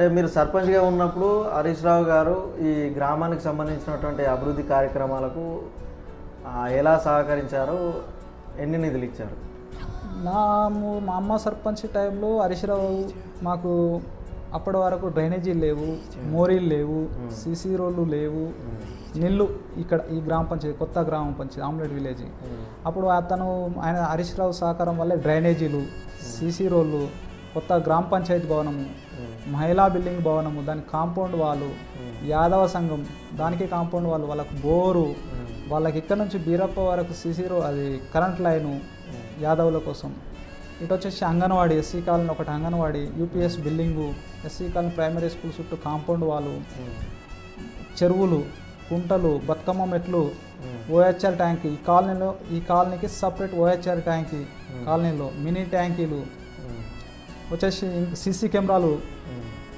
అంటే మీరు సర్పంచ్గా ఉన్నప్పుడు హరీష్ రావు గారు ఈ గ్రామానికి సంబంధించినటువంటి అభివృద్ధి కార్యక్రమాలకు ఎలా సహకరించారు ఎన్ని నిధులు ఇచ్చారు? నా ము- అమ్మ సర్పంచ్ టైంలో హరీశ్రావు మాకు అప్పటి వరకు డ్రైనేజీ లేవు మోరీలు లేవు సీసీ రోడ్లు లేవు నీళ్ళు ఇక్కడ ఈ గ్రామ పంచాయతీ కొత్త గ్రామ పంచాయతీ ఆమ్లెట్ విలేజ్. అప్పుడు అతను ఆయన హరీష్ రావు సహకారం వల్లే డ్రైనేజీలు సీసీ రోడ్లు కొత్త గ్రామ పంచాయతీ భవనము మహిళా బిల్డింగ్ భవనము దాని కాంపౌండ్ వాళ్ళు యాదవ సంఘం దానికి కాంపౌండ్ వాళ్ళు వాళ్ళకు బోరు వాళ్ళకి ఇక్కడ నుంచి బీరప్ప వరకు సీసీ రో అది కరెంట్ లైను యాదవుల కోసం. ఇటు వచ్చేసి అంగన్వాడీ ఎస్సీ కాలనీ ఒకటి anganwadi UPS building SC colony primary school చుట్టూ కాంపౌండ్ వాళ్ళు చెరువులు కుంటలు బతుకమ్మ మెట్లు ఓహెచ్ఆర్ ట్యాంక్. ఈ కాలనీలో ఈ కాలనీకి సపరేట్ ఓహెచ్ఆర్ ట్యాంక్ కాలనీలో మినీ ట్యాంకీలు వచ్చేసి సీసీ కెమెరాలు